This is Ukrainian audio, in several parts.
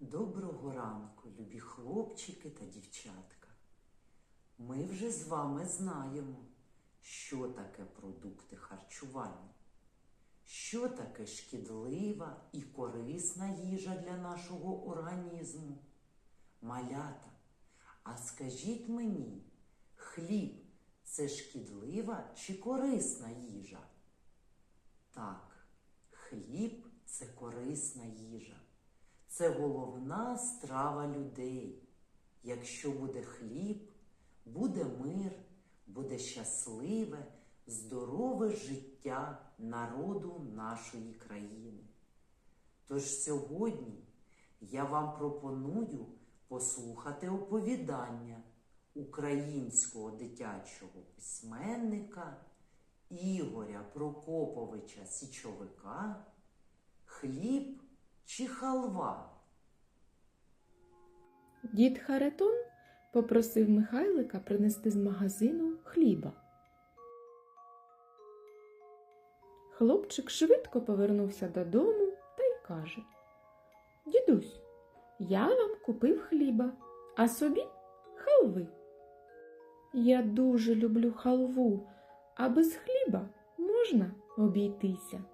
Доброго ранку, любі хлопчики та дівчатка. Ми вже з вами знаємо, що таке продукти харчування, що таке шкідлива і корисна їжа для нашого організму. Малята, а скажіть мені, хліб це шкідлива чи корисна їжа? Так, хліб це корисна їжа. Це головна страва людей. Якщо буде хліб, буде мир, буде щасливе, здорове життя народу нашої країни. Тож сьогодні я вам пропоную послухати оповідання українського дитячого письменника Ігоря Прокоповича Січовика Хліб чи халва? Дід Харитон попросив Михайлика принести з магазину хліба. Хлопчик швидко повернувся додому та й каже Дідусь, я вам купив хліба, а собі халви. Я дуже люблю халву, а без хліба можна обійтися.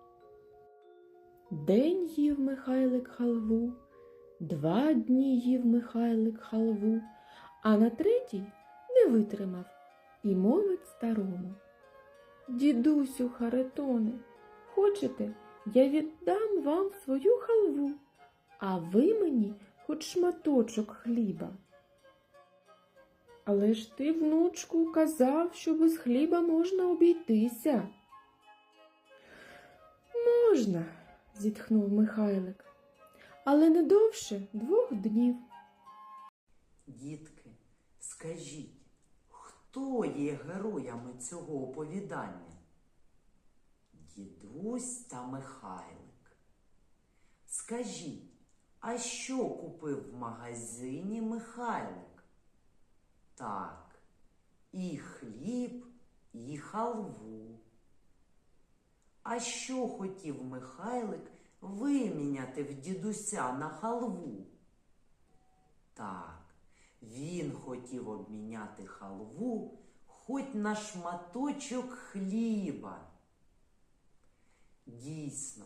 День їв Михайлик халву, два дні їв Михайлик халву, а на третій не витримав і мовить старому. Дідусю Харитоне, хочете, я віддам вам свою халву, а ви мені хоч шматочок хліба. Але ж ти, внучку, казав, що без хліба можна обійтися. Можна, зітхнув Михайлик, але не довше двох днів. Дітки, скажіть, хто є героями цього оповідання? Дідусь та Михайлик. Скажіть, а що купив в магазині Михайлик? Так, і хліб, і халву. А що хотів Михайлик виміняти в дідуся на халву? Так, він хотів обміняти халву хоч на шматочок хліба. Дійсно,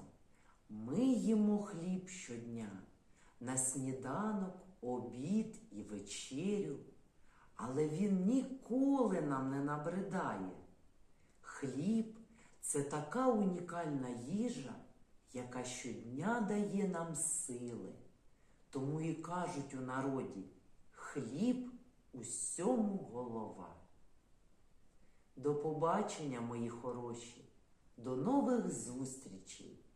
ми їмо хліб щодня на сніданок, обід і вечерю, але він ніколи нам не набридає. Хліб це така унікальна їжа, яка щодня дає нам сили. Тому і кажуть у народі хліб усьому голова. До побачення, мої хороші, до нових зустрічей!